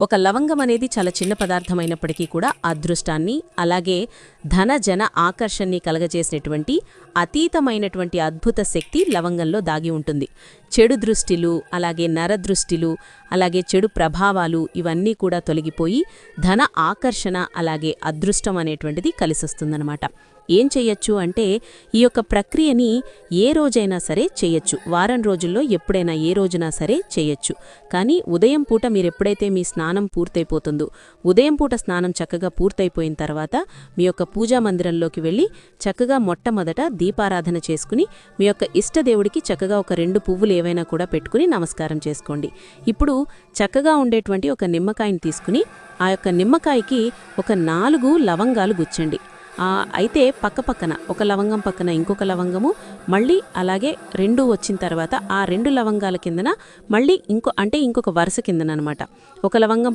ఒక లవంగం అనేది చాలా చిన్న పదార్థమైనప్పటికీ కూడా అదృష్టాన్ని అలాగే ధన జన ఆకర్షణని కలగజేసినటువంటి అతీతమైనటువంటి అద్భుత శక్తి లవంగంలో దాగి ఉంటుంది. చెడు దృష్టిలు అలాగే నరదృష్టిలు అలాగే చెడు ప్రభావాలు ఇవన్నీ కూడా తొలగిపోయి ధన ఆకర్షణ అలాగే అదృష్టం అనేటువంటిది కలిసొస్తుందనమాట ఏం చెయ్యొచ్చు అంటే ఈ యొక్క ప్రక్రియని ఏ రోజైనా సరే చేయొచ్చు వారం రోజుల్లో ఎప్పుడైనా ఏ రోజునా సరే చేయొచ్చు కానీ ఉదయం పూట మీరు ఎప్పుడైతే మీ స్నానం స్నానం పూర్తయిపోతుందో. ఉదయం పూట స్నానం చక్కగా పూర్తయిపోయిన తర్వాత మీ యొక్క పూజా మందిరంలోకి వెళ్ళి చక్కగా మొట్టమొదట దీపారాధన చేసుకుని మీ యొక్క ఇష్టదేవుడికి చక్కగా ఒక రెండు పువ్వులు ఏవైనా కూడా పెట్టుకుని నమస్కారం చేసుకోండి. ఇప్పుడు చక్కగా ఉండేటువంటి ఒక నిమ్మకాయని తీసుకుని ఆ యొక్క నిమ్మకాయకి ఒక నాలుగు లవంగాలు గుచ్చండి అయితే పక్క పక్కన ఒక లవంగం పక్కన ఇంకొక లవంగము మళ్ళీ అలాగే రెండు వచ్చిన తర్వాత ఆ రెండు లవంగాల కిందన మళ్ళీ ఇంకో అంటే ఇంకొక వరుస కిందన అనమాట ఒక లవంగం